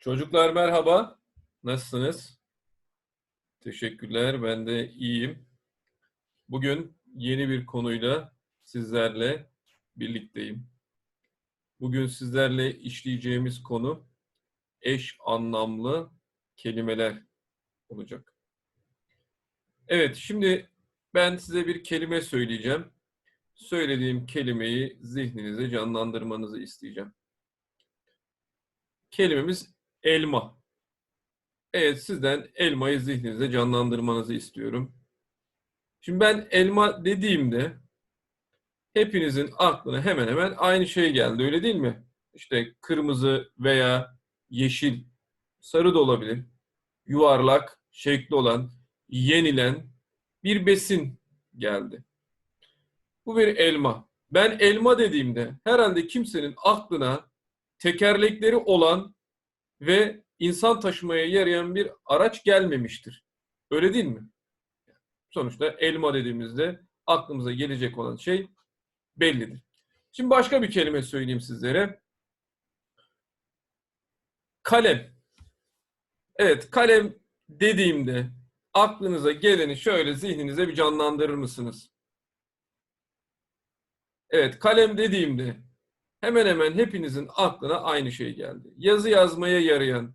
Çocuklar merhaba. Nasılsınız? Teşekkürler. Ben de iyiyim. Bugün yeni bir konuyla sizlerle birlikteyim. Bugün sizlerle işleyeceğimiz konu eş anlamlı kelimeler olacak. Evet, şimdi ben size bir kelime söyleyeceğim. Söylediğim kelimeyi zihninize canlandırmanızı isteyeceğim. Kelimemiz elma. Evet, sizden elmayı zihninize canlandırmanızı istiyorum. Şimdi ben elma dediğimde hepinizin aklına hemen hemen aynı şey geldi, öyle değil mi? İşte kırmızı veya yeşil, sarı da olabilir. Yuvarlak, şekli olan, yenilen bir besin geldi. Bu bir elma. Ben elma dediğimde herhalde kimsenin aklına tekerlekleri olan ve insan taşımaya yarayan bir araç gelmemiştir. Öyle değil mi? Sonuçta elma dediğimizde aklımıza gelecek olan şey bellidir. Şimdi başka bir kelime söyleyeyim sizlere. Kalem. Evet, kalem dediğimde aklınıza geleni şöyle zihninize bir canlandırır mısınız? Evet, kalem dediğimde hemen hemen hepinizin aklına aynı şey geldi. Yazı yazmaya yarayan,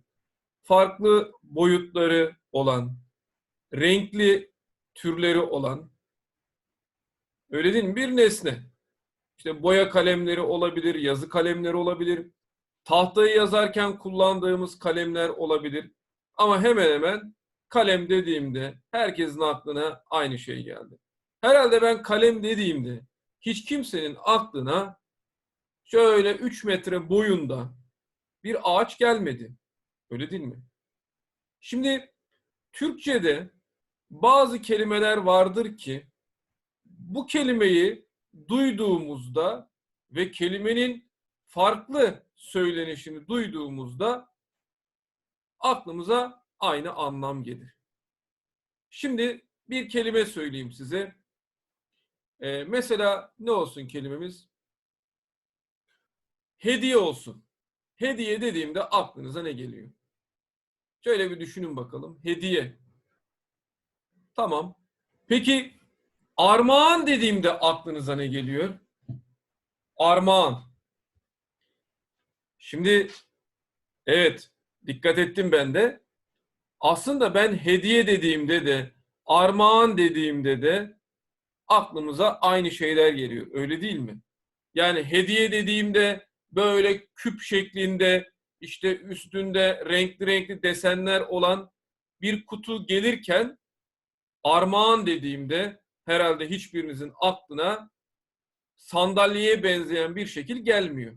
farklı boyutları olan, renkli türleri olan, öyle değil mi? Bir nesne. İşte boya kalemleri olabilir, yazı kalemleri olabilir, tahtayı yazarken kullandığımız kalemler olabilir. Ama hemen hemen kalem dediğimde herkesin aklına aynı şey geldi. Herhalde ben kalem dediğimde hiç kimsenin aklına şöyle 3 metre boyunda bir ağaç gelmedi. Öyle değil mi? Şimdi Türkçe'de bazı kelimeler vardır ki bu kelimeyi duyduğumuzda ve kelimenin farklı söylenişini duyduğumuzda aklımıza aynı anlam gelir. Şimdi bir kelime söyleyeyim size. Ee, mesela ne olsun kelimemiz? Hediye olsun. Hediye dediğimde aklınıza ne geliyor? Şöyle bir düşünün bakalım. Hediye. Tamam. Peki armağan dediğimde aklınıza ne geliyor? Armağan. Şimdi evet dikkat ettim ben de. Aslında ben hediye dediğimde de armağan dediğimde de aklımıza aynı şeyler geliyor. Öyle değil mi? Yani hediye dediğimde böyle küp şeklinde işte üstünde renkli renkli desenler olan bir kutu gelirken armağan dediğimde herhalde hiçbirinizin aklına sandalyeye benzeyen bir şekil gelmiyor.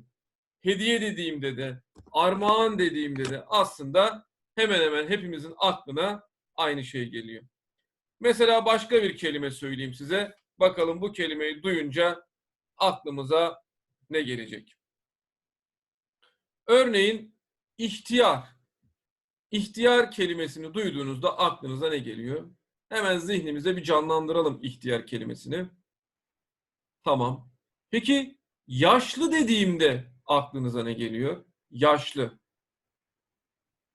Hediye dediğimde de armağan dediğimde de aslında hemen hemen hepimizin aklına aynı şey geliyor. Mesela başka bir kelime söyleyeyim size. Bakalım bu kelimeyi duyunca aklımıza ne gelecek? Örneğin ihtiyar. İhtiyar kelimesini duyduğunuzda aklınıza ne geliyor? Hemen zihnimize bir canlandıralım ihtiyar kelimesini. Tamam. Peki yaşlı dediğimde aklınıza ne geliyor? Yaşlı.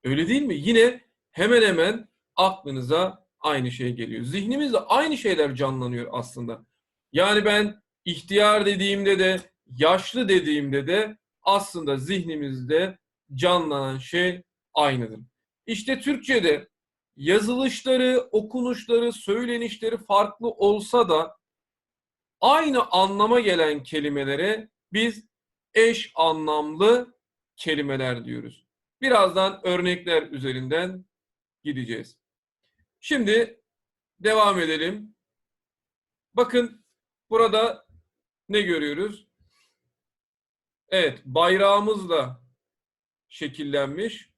Öyle değil mi? Yine hemen hemen aklınıza aynı şey geliyor. Zihnimizde aynı şeyler canlanıyor aslında. Yani ben ihtiyar dediğimde de yaşlı dediğimde de aslında zihnimizde canlanan şey aynıdır. İşte Türkçe'de yazılışları, okunuşları, söylenişleri farklı olsa da aynı anlama gelen kelimelere biz eş anlamlı kelimeler diyoruz. Birazdan örnekler üzerinden gideceğiz. Şimdi devam edelim. Bakın burada ne görüyoruz? Evet, bayrağımızla şekillenmiş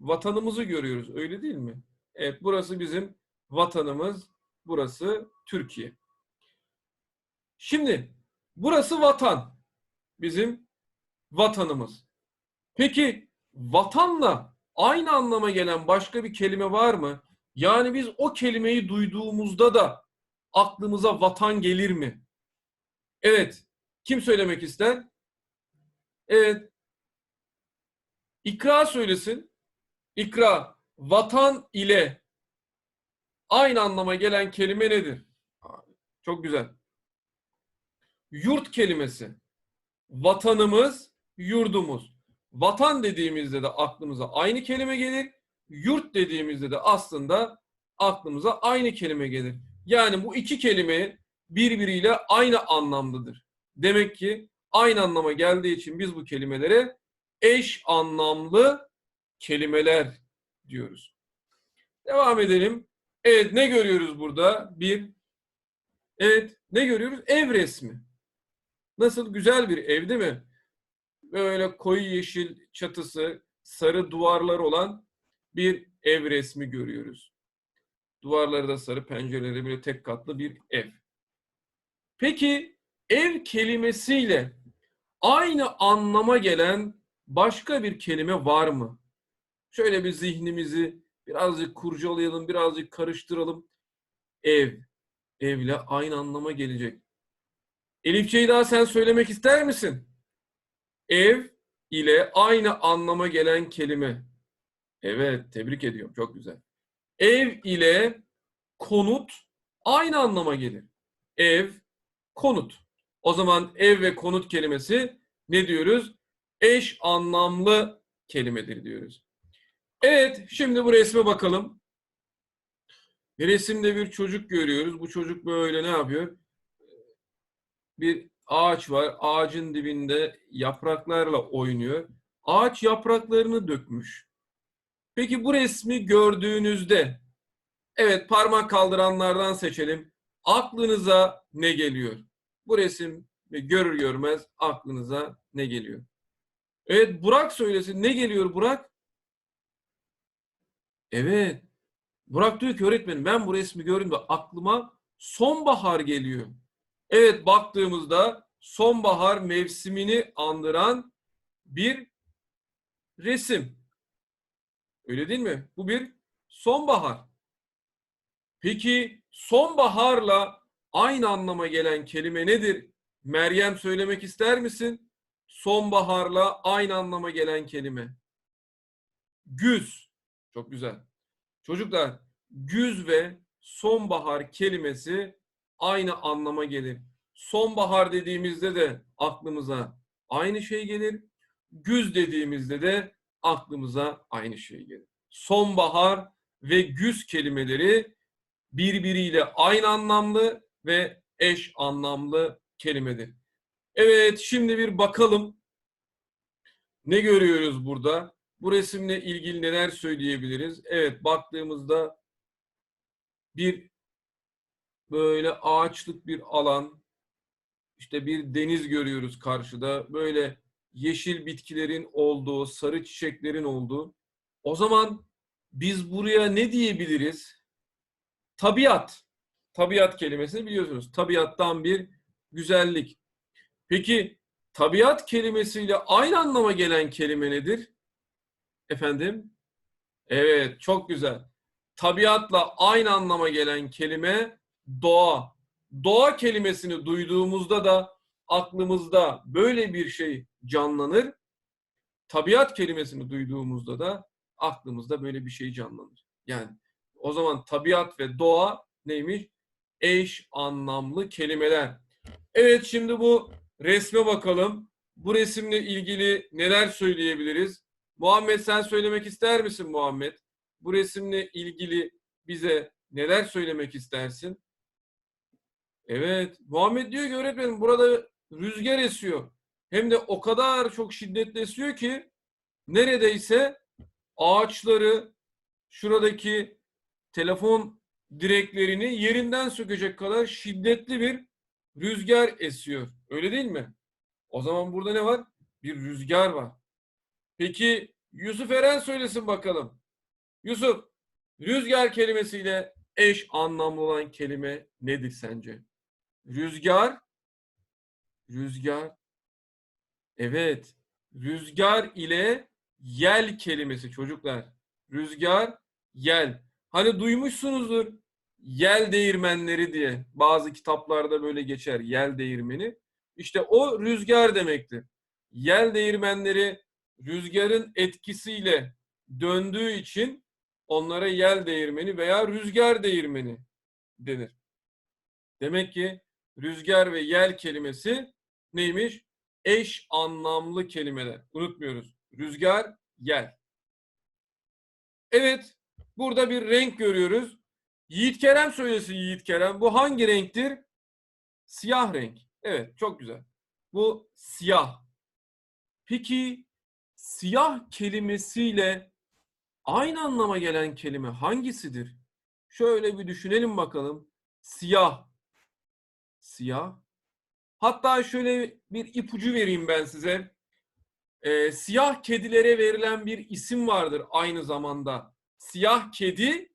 vatanımızı görüyoruz. Öyle değil mi? Evet, burası bizim vatanımız. Burası Türkiye. Şimdi burası vatan. Bizim vatanımız. Peki vatanla aynı anlama gelen başka bir kelime var mı? Yani biz o kelimeyi duyduğumuzda da aklımıza vatan gelir mi? Evet. Kim söylemek ister? Evet. İkra söylesin. İkra, vatan ile aynı anlama gelen kelime nedir? Çok güzel. Yurt kelimesi. Vatanımız, yurdumuz. Vatan dediğimizde de aklımıza aynı kelime gelir. Yurt dediğimizde de aslında aklımıza aynı kelime gelir. Yani bu iki kelime birbiriyle aynı anlamdadır. Demek ki aynı anlama geldiği için biz bu kelimelere eş anlamlı kelimeler diyoruz. Devam edelim. Evet ne görüyoruz burada? Bir, evet ne görüyoruz? Ev resmi. Nasıl güzel bir ev değil mi? Böyle koyu yeşil çatısı, sarı duvarlar olan bir ev resmi görüyoruz. Duvarları da sarı, pencereleri böyle tek katlı bir ev. Peki ev kelimesiyle aynı anlama gelen başka bir kelime var mı? Şöyle bir zihnimizi birazcık kurcalayalım, birazcık karıştıralım. Ev, evle aynı anlama gelecek. Elif Ceyda sen söylemek ister misin? Ev ile aynı anlama gelen kelime. Evet, tebrik ediyorum. Çok güzel. Ev ile konut aynı anlama gelir. Ev, konut. O zaman ev ve konut kelimesi ne diyoruz? Eş anlamlı kelimedir diyoruz. Evet, şimdi bu resme bakalım. Resimde bir çocuk görüyoruz. Bu çocuk böyle ne yapıyor? Bir ağaç var. Ağacın dibinde yapraklarla oynuyor. Ağaç yapraklarını dökmüş. Peki bu resmi gördüğünüzde, evet parmak kaldıranlardan seçelim. Aklınıza ne geliyor? Bu resim görür görmez aklınıza ne geliyor? Evet Burak söylesin. Ne geliyor Burak? Evet. Burak diyor ki öğretmenim ben bu resmi gördüğümde aklıma sonbahar geliyor. Evet baktığımızda sonbahar mevsimini andıran bir resim. Öyle değil mi? Bu bir sonbahar. Peki sonbaharla aynı anlama gelen kelime nedir? Meryem söylemek ister misin? Sonbaharla aynı anlama gelen kelime. Güz. Çok güzel. Çocuklar, güz ve sonbahar kelimesi aynı anlama gelir. Sonbahar dediğimizde de aklımıza aynı şey gelir. Güz dediğimizde de aklımıza aynı şey gelir. Sonbahar ve güz kelimeleri birbiriyle aynı anlamlı ve eş anlamlı kelimedir. Evet, şimdi bir bakalım. Ne görüyoruz burada? Bu resimle ilgili neler söyleyebiliriz? Evet, baktığımızda bir böyle ağaçlık bir alan, işte bir deniz görüyoruz karşıda. Böyle yeşil bitkilerin olduğu, sarı çiçeklerin olduğu. O zaman biz buraya ne diyebiliriz? Tabiat. Tabiat kelimesini biliyorsunuz. Tabiattan bir güzellik. Peki tabiat kelimesiyle aynı anlama gelen kelime nedir? Efendim? Evet, çok güzel. Tabiatla aynı anlama gelen kelime doğa. Doğa kelimesini duyduğumuzda da aklımızda böyle bir şey canlanır. Tabiat kelimesini duyduğumuzda da aklımızda böyle bir şey canlanır. Yani o zaman tabiat ve doğa neymiş? Eş anlamlı kelimeler. Evet şimdi bu resme bakalım. Bu resimle ilgili neler söyleyebiliriz? Muhammed sen söylemek ister misin Muhammed? Bu resimle ilgili bize neler söylemek istersin? Evet. Muhammed diyor ki öğretmenim burada rüzgar esiyor. Hem de o kadar çok şiddetli esiyor ki neredeyse ağaçları şuradaki telefon direklerini yerinden sökecek kadar şiddetli bir rüzgar esiyor. Öyle değil mi? O zaman burada ne var? Bir rüzgar var. Peki Yusuf Eren söylesin bakalım. Yusuf, rüzgar kelimesiyle eş anlamlı olan kelime nedir sence? Rüzgar, rüzgar, evet, rüzgar ile yel kelimesi çocuklar. Rüzgar, yel. Hani duymuşsunuzdur yel değirmenleri diye bazı kitaplarda böyle geçer yel değirmeni. İşte o rüzgar demektir. Yel değirmenleri rüzgarın etkisiyle döndüğü için onlara yel değirmeni veya rüzgar değirmeni denir. Demek ki rüzgar ve yel kelimesi neymiş? Eş anlamlı kelimeler. Unutmuyoruz. Rüzgar, yel. Evet, burada bir renk görüyoruz. Yiğit Kerem söylesin Yiğit Kerem. Bu hangi renktir? Siyah renk. Evet, çok güzel. Bu siyah. Peki siyah kelimesiyle aynı anlama gelen kelime hangisidir? Şöyle bir düşünelim bakalım. Siyah. Siyah. Hatta şöyle bir ipucu vereyim ben size. Ee, siyah kedilere verilen bir isim vardır aynı zamanda. Siyah kedi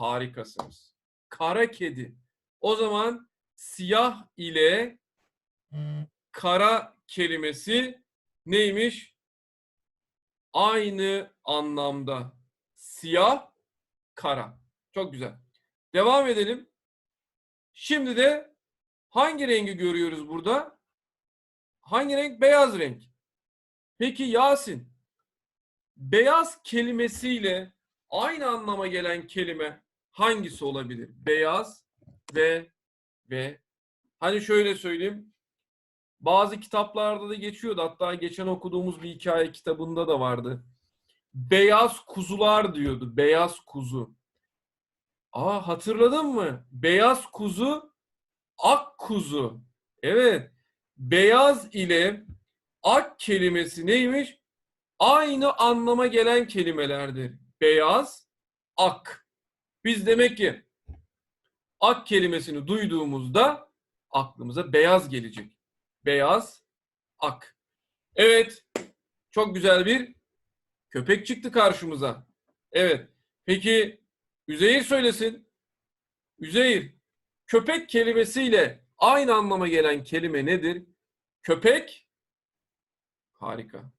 harikasınız. Kara kedi. O zaman siyah ile kara kelimesi neymiş? Aynı anlamda. Siyah, kara. Çok güzel. Devam edelim. Şimdi de hangi rengi görüyoruz burada? Hangi renk? Beyaz renk. Peki Yasin, beyaz kelimesiyle aynı anlama gelen kelime hangisi olabilir? Beyaz ve ve hani şöyle söyleyeyim. Bazı kitaplarda da geçiyordu. Hatta geçen okuduğumuz bir hikaye kitabında da vardı. Beyaz kuzular diyordu. Beyaz kuzu. Aa hatırladın mı? Beyaz kuzu, ak kuzu. Evet. Beyaz ile ak kelimesi neymiş? Aynı anlama gelen kelimelerdir. Beyaz, ak. Biz demek ki ak kelimesini duyduğumuzda aklımıza beyaz gelecek. Beyaz, ak. Evet, çok güzel bir köpek çıktı karşımıza. Evet, peki Üzeyir söylesin. Üzeyir, köpek kelimesiyle aynı anlama gelen kelime nedir? Köpek, harika.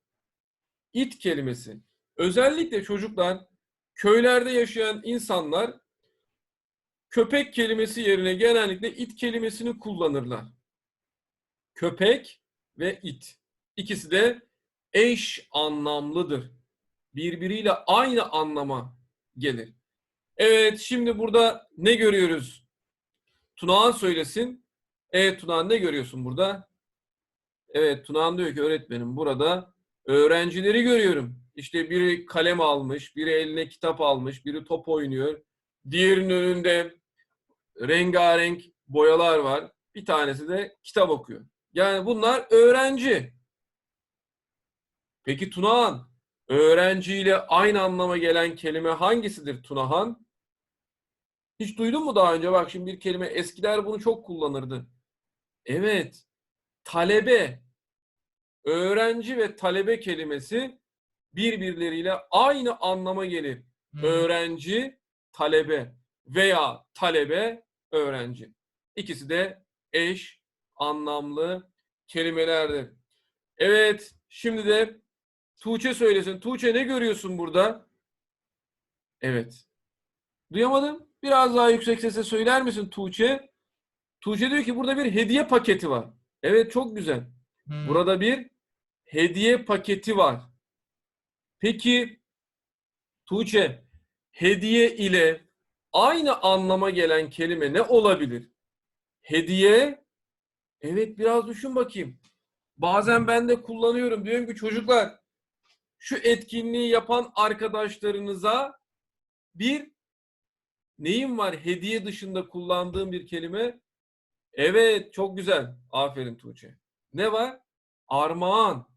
İt kelimesi. Özellikle çocuklar, köylerde yaşayan insanlar köpek kelimesi yerine genellikle it kelimesini kullanırlar. Köpek ve it. İkisi de eş anlamlıdır. Birbiriyle aynı anlama gelir. Evet, şimdi burada ne görüyoruz? Tunağan söylesin. Evet Tunağan ne görüyorsun burada? Evet Tunağan diyor ki öğretmenim burada öğrencileri görüyorum. İşte biri kalem almış, biri eline kitap almış, biri top oynuyor. Diğerinin önünde rengarenk boyalar var. Bir tanesi de kitap okuyor. Yani bunlar öğrenci. Peki Tunahan, öğrenciyle aynı anlama gelen kelime hangisidir Tunahan? Hiç duydun mu daha önce? Bak şimdi bir kelime eskiler bunu çok kullanırdı. Evet. Talebe. Öğrenci ve talebe kelimesi birbirleriyle aynı anlama gelir. Öğrenci, talebe veya talebe, öğrenci. İkisi de eş anlamlı kelimelerdir. Evet, şimdi de Tuğçe söylesin. Tuğçe ne görüyorsun burada? Evet. Duyamadım. Biraz daha yüksek sesle söyler misin Tuğçe? Tuğçe diyor ki burada bir hediye paketi var. Evet çok güzel. Burada bir hediye paketi var. Peki Tuğçe hediye ile aynı anlama gelen kelime ne olabilir? Hediye evet biraz düşün bakayım. Bazen ben de kullanıyorum. Diyorum ki çocuklar şu etkinliği yapan arkadaşlarınıza bir neyim var hediye dışında kullandığım bir kelime? Evet çok güzel. Aferin Tuğçe. Ne var? Armağan.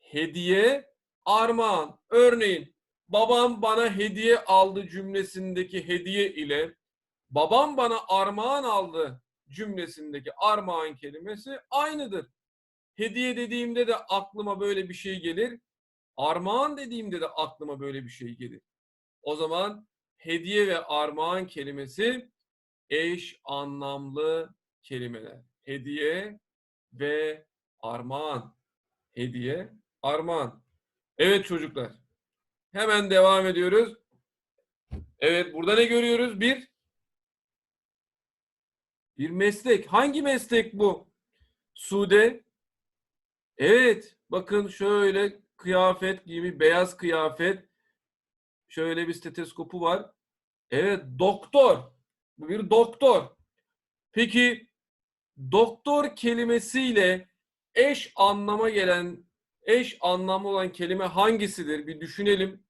Hediye, armağan. Örneğin babam bana hediye aldı cümlesindeki hediye ile babam bana armağan aldı cümlesindeki armağan kelimesi aynıdır. Hediye dediğimde de aklıma böyle bir şey gelir. Armağan dediğimde de aklıma böyle bir şey gelir. O zaman hediye ve armağan kelimesi eş anlamlı kelimeler. Hediye ve armağan. Hediye, armağan. Evet çocuklar. Hemen devam ediyoruz. Evet burada ne görüyoruz? Bir bir meslek. Hangi meslek bu? Sude. Evet. Bakın şöyle kıyafet gibi beyaz kıyafet. Şöyle bir steteskopu var. Evet, doktor. Bu bir doktor. Peki doktor kelimesiyle eş anlama gelen, eş anlamlı olan kelime hangisidir? Bir düşünelim.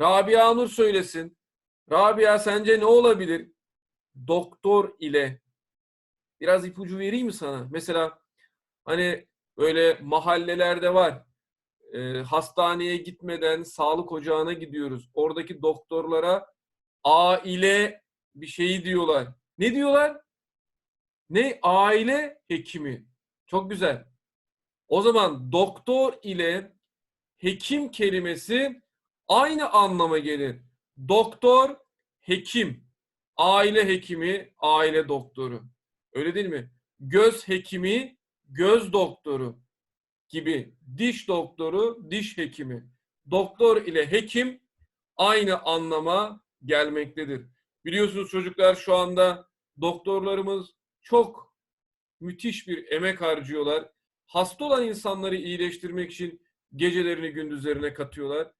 Rabia Nur söylesin. Rabia sence ne olabilir? Doktor ile. Biraz ipucu vereyim mi sana? Mesela hani böyle mahallelerde var. Ee, hastaneye gitmeden sağlık ocağına gidiyoruz. Oradaki doktorlara aile bir şeyi diyorlar. Ne diyorlar? Ne? Aile hekimi. Çok güzel. O zaman doktor ile hekim kelimesi aynı anlama gelir. Doktor, hekim. Aile hekimi, aile doktoru. Öyle değil mi? Göz hekimi, göz doktoru gibi. Diş doktoru, diş hekimi. Doktor ile hekim aynı anlama gelmektedir. Biliyorsunuz çocuklar şu anda doktorlarımız çok müthiş bir emek harcıyorlar. Hasta olan insanları iyileştirmek için gecelerini gündüzlerine katıyorlar.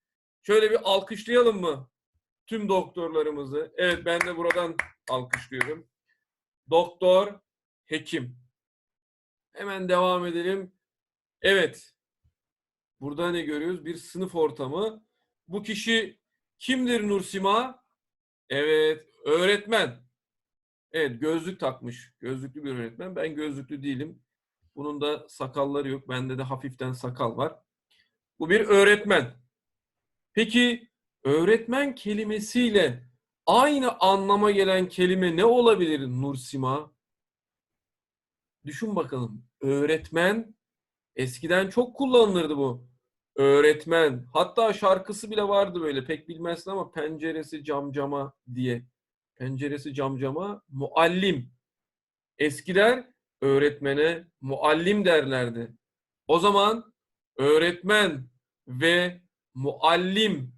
Şöyle bir alkışlayalım mı tüm doktorlarımızı? Evet ben de buradan alkışlıyorum. Doktor, hekim. Hemen devam edelim. Evet. Burada ne görüyoruz? Bir sınıf ortamı. Bu kişi kimdir Nursima? Evet, öğretmen. Evet, gözlük takmış. Gözlüklü bir öğretmen. Ben gözlüklü değilim. Bunun da sakalları yok. Bende de hafiften sakal var. Bu bir öğretmen. Peki öğretmen kelimesiyle aynı anlama gelen kelime ne olabilir Nursima? Düşün bakalım. Öğretmen eskiden çok kullanılırdı bu. Öğretmen. Hatta şarkısı bile vardı böyle. Pek bilmezsin ama penceresi camcama diye. Penceresi camcama muallim. Eskiler öğretmene muallim derlerdi. O zaman öğretmen ve muallim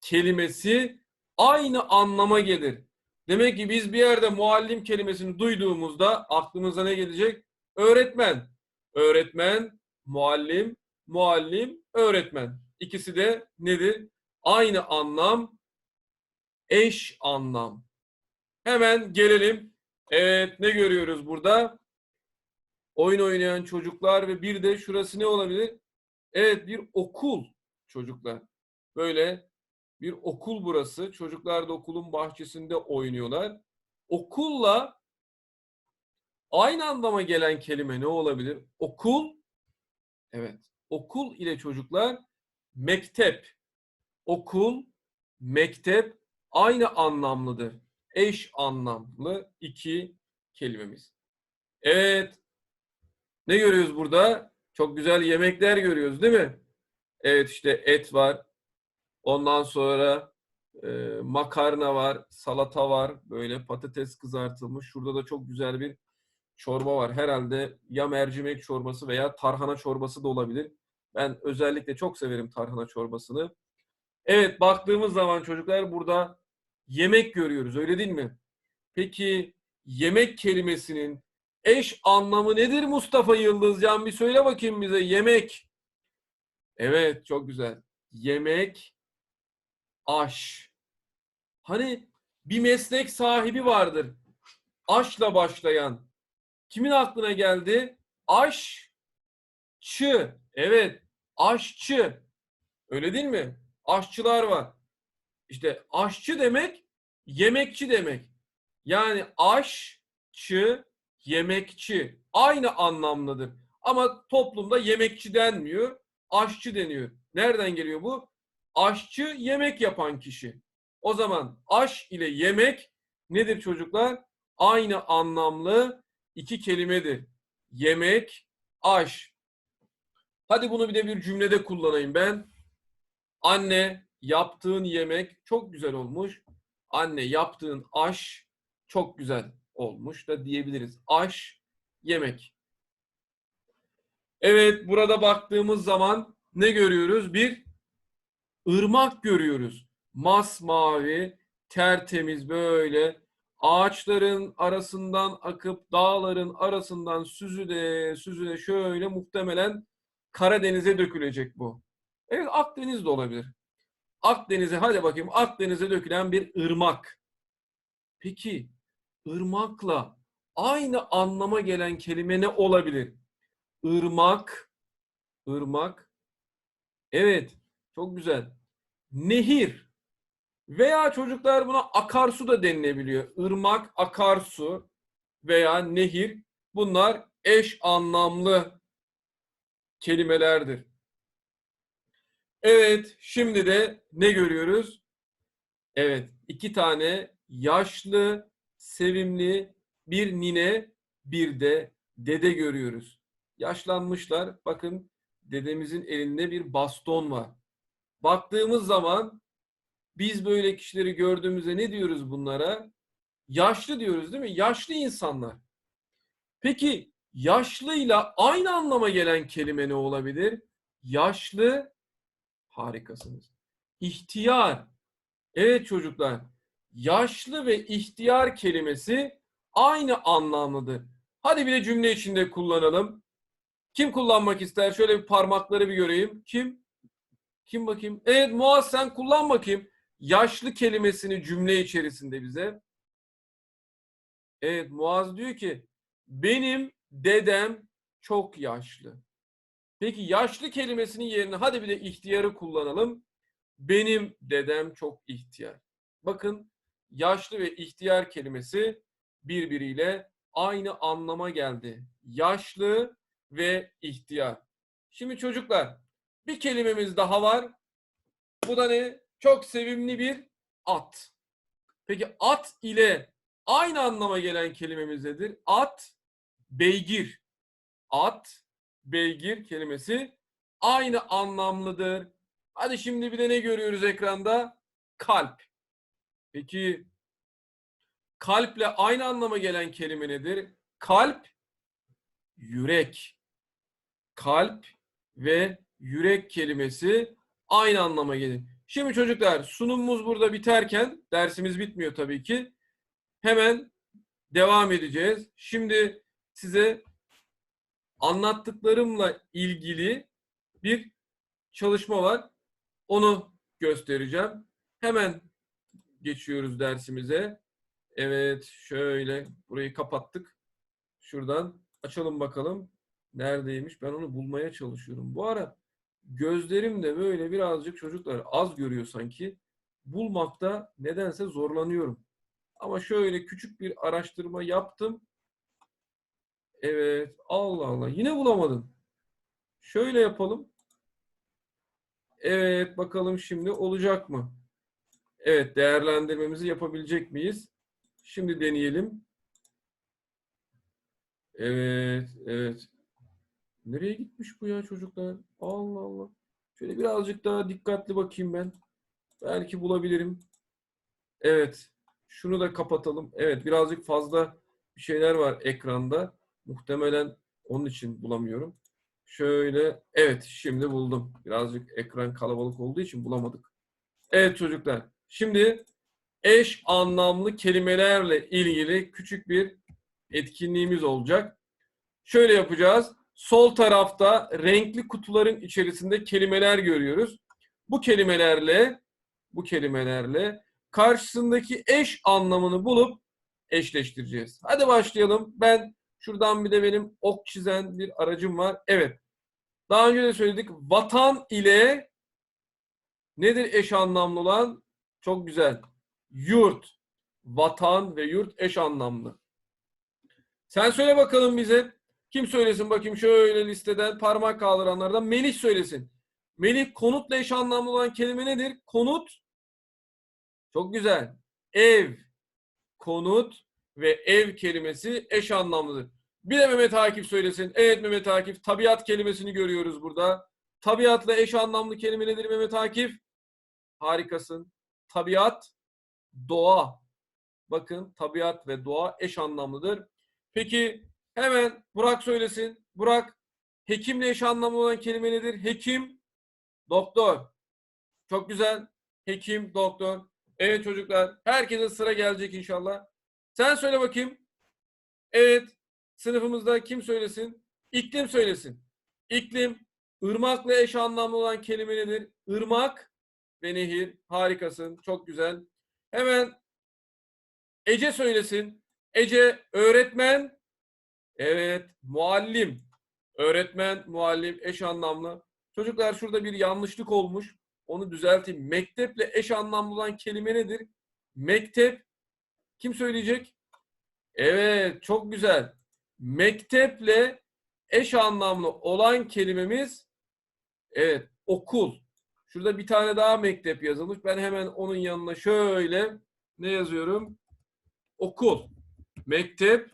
kelimesi aynı anlama gelir. Demek ki biz bir yerde muallim kelimesini duyduğumuzda aklımıza ne gelecek? Öğretmen. Öğretmen, muallim, muallim, öğretmen. İkisi de nedir? Aynı anlam, eş anlam. Hemen gelelim. Evet ne görüyoruz burada? Oyun oynayan çocuklar ve bir de şurası ne olabilir? Evet bir okul çocuklar. Böyle bir okul burası. Çocuklar da okulun bahçesinde oynuyorlar. Okulla aynı anlama gelen kelime ne olabilir? Okul, evet. Okul ile çocuklar mektep. Okul, mektep aynı anlamlıdır. Eş anlamlı iki kelimemiz. Evet. Ne görüyoruz burada? Çok güzel yemekler görüyoruz değil mi? Evet işte et var. Ondan sonra e, makarna var, salata var, böyle patates kızartılmış. Şurada da çok güzel bir çorba var. Herhalde ya mercimek çorbası veya tarhana çorbası da olabilir. Ben özellikle çok severim tarhana çorbasını. Evet baktığımız zaman çocuklar burada yemek görüyoruz öyle değil mi? Peki yemek kelimesinin eş anlamı nedir Mustafa Yıldızcan? Bir söyle bakayım bize yemek. Evet çok güzel. Yemek, aş. Hani bir meslek sahibi vardır. Aşla başlayan. Kimin aklına geldi? Aşçı. Evet, aşçı. Öyle değil mi? Aşçılar var. İşte aşçı demek yemekçi demek. Yani aşçı, yemekçi aynı anlamlıdır. Ama toplumda yemekçi denmiyor, aşçı deniyor. Nereden geliyor bu? Aşçı yemek yapan kişi. O zaman aş ile yemek nedir çocuklar? Aynı anlamlı iki kelimedir. Yemek, aş. Hadi bunu bir de bir cümlede kullanayım ben. Anne yaptığın yemek çok güzel olmuş. Anne yaptığın aş çok güzel olmuş da diyebiliriz. Aş, yemek. Evet burada baktığımız zaman ne görüyoruz? Bir ırmak görüyoruz. Masmavi, tertemiz böyle ağaçların arasından akıp dağların arasından süzüle süzüle şöyle muhtemelen Karadeniz'e dökülecek bu. Evet Akdeniz de olabilir. Akdeniz'e hadi bakayım Akdeniz'e dökülen bir ırmak. Peki ırmakla aynı anlama gelen kelime ne olabilir? Irmak, ırmak. Evet, çok güzel. Nehir veya çocuklar buna akarsu da denilebiliyor. Irmak, akarsu veya nehir bunlar eş anlamlı kelimelerdir. Evet, şimdi de ne görüyoruz? Evet, iki tane yaşlı, sevimli bir nine, bir de dede görüyoruz. Yaşlanmışlar. Bakın dedemizin elinde bir baston var. Baktığımız zaman biz böyle kişileri gördüğümüzde ne diyoruz bunlara? Yaşlı diyoruz değil mi? Yaşlı insanlar. Peki yaşlıyla aynı anlama gelen kelime ne olabilir? Yaşlı harikasınız. İhtiyar. Evet çocuklar. Yaşlı ve ihtiyar kelimesi aynı anlamlıdır. Hadi bir de cümle içinde kullanalım. Kim kullanmak ister? Şöyle bir parmakları bir göreyim. Kim? Kim bakayım? Evet Muaz sen kullan bakayım. Yaşlı kelimesini cümle içerisinde bize. Evet Muaz diyor ki benim dedem çok yaşlı. Peki yaşlı kelimesinin yerine hadi bir de ihtiyarı kullanalım. Benim dedem çok ihtiyar. Bakın yaşlı ve ihtiyar kelimesi birbiriyle aynı anlama geldi. Yaşlı ve ihtiyar. Şimdi çocuklar bir kelimemiz daha var. Bu da ne? Çok sevimli bir at. Peki at ile aynı anlama gelen kelimemiz nedir? At, beygir. At, beygir kelimesi aynı anlamlıdır. Hadi şimdi bir de ne görüyoruz ekranda? Kalp. Peki kalple aynı anlama gelen kelime nedir? Kalp, yürek. Kalp ve yürek kelimesi aynı anlama gelir. Şimdi çocuklar sunumumuz burada biterken dersimiz bitmiyor tabii ki. Hemen devam edeceğiz. Şimdi size anlattıklarımla ilgili bir çalışma var. Onu göstereceğim. Hemen geçiyoruz dersimize. Evet, şöyle burayı kapattık. Şuradan açalım bakalım. Neredeymiş? Ben onu bulmaya çalışıyorum. Bu ara gözlerim de böyle birazcık çocuklar az görüyor sanki. Bulmakta nedense zorlanıyorum. Ama şöyle küçük bir araştırma yaptım. Evet. Allah Allah. Yine bulamadım. Şöyle yapalım. Evet. Bakalım şimdi olacak mı? Evet. Değerlendirmemizi yapabilecek miyiz? Şimdi deneyelim. Evet. Evet. Nereye gitmiş bu ya çocuklar? Allah Allah. Şöyle birazcık daha dikkatli bakayım ben. Belki bulabilirim. Evet. Şunu da kapatalım. Evet. Birazcık fazla bir şeyler var ekranda. Muhtemelen onun için bulamıyorum. Şöyle, evet şimdi buldum. Birazcık ekran kalabalık olduğu için bulamadık. Evet çocuklar, şimdi eş anlamlı kelimelerle ilgili küçük bir etkinliğimiz olacak. Şöyle yapacağız. Sol tarafta renkli kutuların içerisinde kelimeler görüyoruz. Bu kelimelerle bu kelimelerle karşısındaki eş anlamını bulup eşleştireceğiz. Hadi başlayalım. Ben Şuradan bir de benim ok çizen bir aracım var. Evet. Daha önce de söyledik. Vatan ile nedir eş anlamlı olan? Çok güzel. Yurt. Vatan ve yurt eş anlamlı. Sen söyle bakalım bize. Kim söylesin bakayım şöyle listeden parmak kaldıranlardan. Melih söylesin. Melih konutla eş anlamlı olan kelime nedir? Konut. Çok güzel. Ev. Konut ve ev kelimesi eş anlamlıdır. Bir de Mehmet Akif söylesin. Evet Mehmet Akif. Tabiat kelimesini görüyoruz burada. Tabiatla eş anlamlı kelime nedir Mehmet Akif? Harikasın. Tabiat, doğa. Bakın tabiat ve doğa eş anlamlıdır. Peki hemen Burak söylesin. Burak, hekimle eş anlamlı olan kelime nedir? Hekim, doktor. Çok güzel. Hekim, doktor. Evet çocuklar. Herkese sıra gelecek inşallah. Sen söyle bakayım. Evet. Sınıfımızda kim söylesin? İklim söylesin. İklim, ırmakla eş anlamlı olan kelime nedir? Irmak, ve nehir. Harikasın. Çok güzel. Hemen Ece söylesin. Ece öğretmen. Evet. Muallim. Öğretmen, muallim eş anlamlı. Çocuklar şurada bir yanlışlık olmuş. Onu düzelteyim. Mekteple eş anlamlı olan kelime nedir? Mektep. Kim söyleyecek? Evet, çok güzel. Mekteple eş anlamlı olan kelimemiz evet, okul. Şurada bir tane daha mektep yazılmış. Ben hemen onun yanına şöyle ne yazıyorum? Okul. Mektep,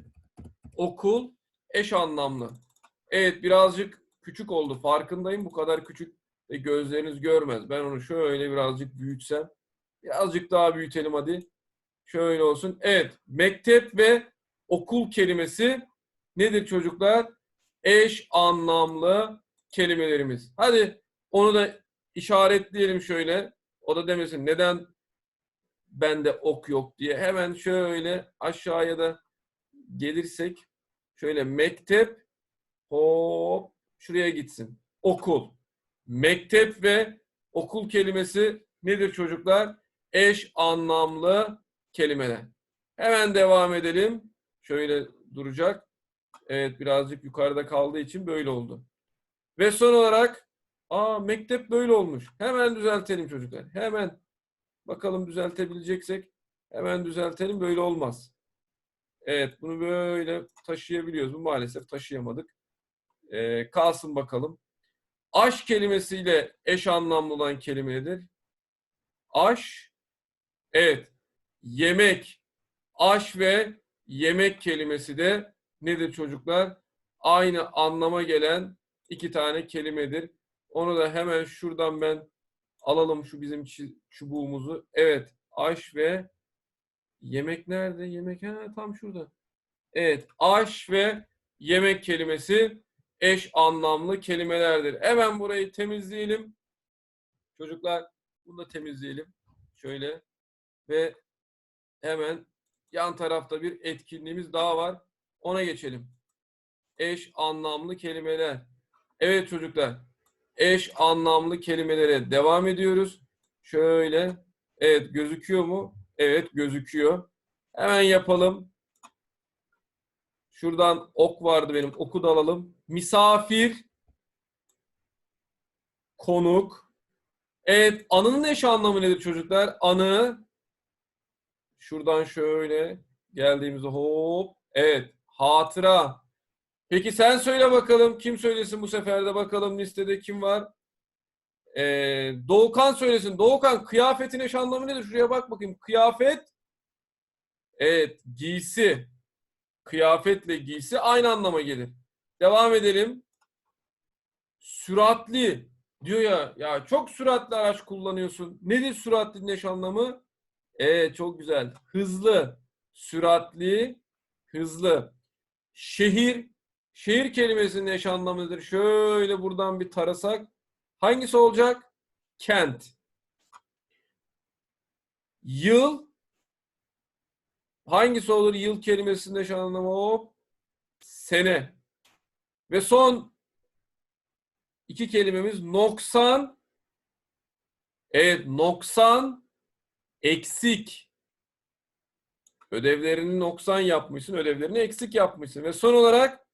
okul, eş anlamlı. Evet, birazcık küçük oldu. Farkındayım. Bu kadar küçük ve gözleriniz görmez. Ben onu şöyle birazcık büyütsem. Birazcık daha büyütelim hadi. Şöyle olsun. Evet, mektep ve okul kelimesi nedir çocuklar? Eş anlamlı kelimelerimiz. Hadi onu da işaretleyelim şöyle. O da demesin neden bende ok yok diye. Hemen şöyle aşağıya da gelirsek şöyle mektep hop şuraya gitsin. Okul. Mektep ve okul kelimesi nedir çocuklar? Eş anlamlı kelimeler. Hemen devam edelim. Şöyle duracak. Evet birazcık yukarıda kaldığı için böyle oldu. Ve son olarak aa mektep böyle olmuş. Hemen düzeltelim çocuklar. Hemen bakalım düzeltebileceksek hemen düzeltelim. Böyle olmaz. Evet bunu böyle taşıyabiliyoruz mu? Maalesef taşıyamadık. Ee, kalsın bakalım. Aş kelimesiyle eş anlamlı olan kelime nedir? Aş, evet, yemek, aş ve yemek kelimesi de nedir çocuklar? Aynı anlama gelen iki tane kelimedir. Onu da hemen şuradan ben alalım şu bizim çubuğumuzu. Evet, aş ve yemek nerede? Yemek ha, tam şurada. Evet, aş ve yemek kelimesi eş anlamlı kelimelerdir. Hemen burayı temizleyelim. Çocuklar bunu da temizleyelim. Şöyle ve hemen yan tarafta bir etkinliğimiz daha var. Ona geçelim. Eş anlamlı kelimeler. Evet çocuklar. Eş anlamlı kelimelere devam ediyoruz. Şöyle. Evet gözüküyor mu? Evet gözüküyor. Hemen yapalım. Şuradan ok vardı benim. Oku da alalım. Misafir. Konuk. Evet. Anının eş anlamı nedir çocuklar? Anı. Şuradan şöyle geldiğimizde hop. Evet. Hatıra. Peki sen söyle bakalım. Kim söylesin bu sefer de bakalım listede kim var? Ee, Doğukan söylesin. Doğukan kıyafetin eş anlamı nedir? Şuraya bak bakayım. Kıyafet. Evet. Giysi kıyafetle giysi aynı anlama gelir. Devam edelim. Süratli diyor ya ya çok süratli araç kullanıyorsun. Nedir süratlinin eş anlamı? Evet çok güzel. Hızlı, süratli, hızlı. Şehir, şehir kelimesinin eş anlamıdır. Şöyle buradan bir tarasak hangisi olacak? Kent. Yıl, Hangisi olur yıl kelimesinde şu anlamı hop? Sene. Ve son iki kelimemiz noksan. Evet noksan eksik. Ödevlerini noksan yapmışsın, ödevlerini eksik yapmışsın. Ve son olarak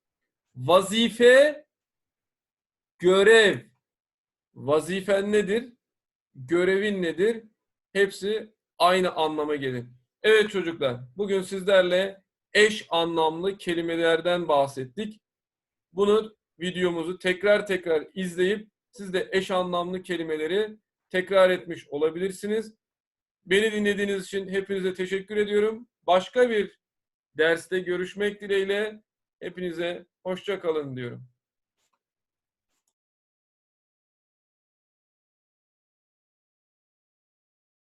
vazife, görev. Vazifen nedir? Görevin nedir? Hepsi aynı anlama gelir. Evet çocuklar, bugün sizlerle eş anlamlı kelimelerden bahsettik. Bunu videomuzu tekrar tekrar izleyip siz de eş anlamlı kelimeleri tekrar etmiş olabilirsiniz. Beni dinlediğiniz için hepinize teşekkür ediyorum. Başka bir derste görüşmek dileğiyle hepinize hoşça kalın diyorum.